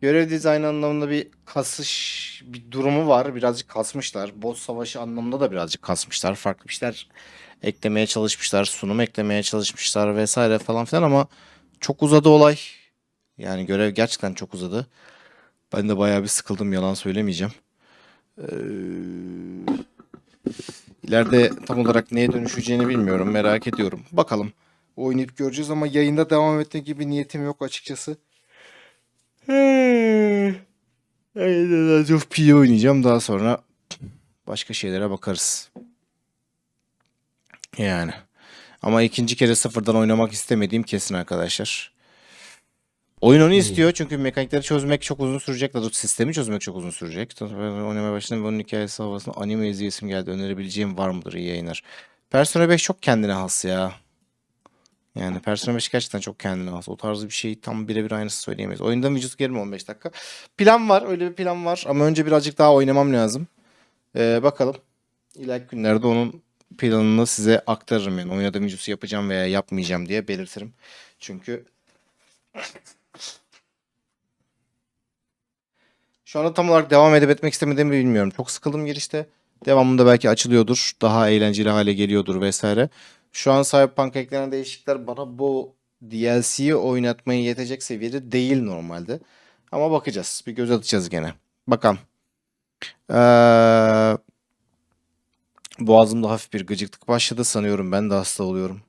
Görev dizaynı anlamında bir kasış bir durumu var. Birazcık kasmışlar. Boss savaşı anlamında da birazcık kasmışlar. Farklı bir şeyler eklemeye çalışmışlar. Sunum eklemeye çalışmışlar vesaire falan filan ama çok uzadı olay. Yani görev gerçekten çok uzadı. Ben de bayağı bir sıkıldım yalan söylemeyeceğim. Ee, ileride tam olarak neye dönüşeceğini bilmiyorum. Merak ediyorum. Bakalım. Oynayıp göreceğiz ama yayında devam etme gibi niyetim yok açıkçası. Aynen çok PE oynayacağım. Daha sonra başka şeylere bakarız. Yani. Ama ikinci kere sıfırdan oynamak istemediğim kesin arkadaşlar. Oyun onu istiyor çünkü mekanikleri çözmek çok uzun sürecek. Daha sistemi çözmek çok uzun sürecek. Oynamaya başladım ve onun hikayesi havasında anime izleyesim geldi. Önerebileceğim var mıdır iyi yayınlar? Persona 5 çok kendine has ya. Yani Persona 5 gerçekten çok kendine has. O tarz bir şey tam birebir aynısı söyleyemeyiz. Oyundan vücut gerim 15 dakika. Plan var. Öyle bir plan var. Ama önce birazcık daha oynamam lazım. Ee, bakalım. İleriki günlerde onun planını size aktarırım. Yani oynadığım vücutu yapacağım veya yapmayacağım diye belirtirim. Çünkü şu anda tam olarak devam edip etmek istemediğimi bilmiyorum. Çok sıkıldım girişte. Devamında belki açılıyordur. Daha eğlenceli hale geliyordur vesaire. Şu an Cyberpunk eklenen değişiklikler bana bu DLC'yi oynatmaya yetecek seviyede değil normalde. Ama bakacağız. Bir göz atacağız gene. Bakalım. Ee, boğazımda hafif bir gıcıklık başladı. Sanıyorum ben de hasta oluyorum.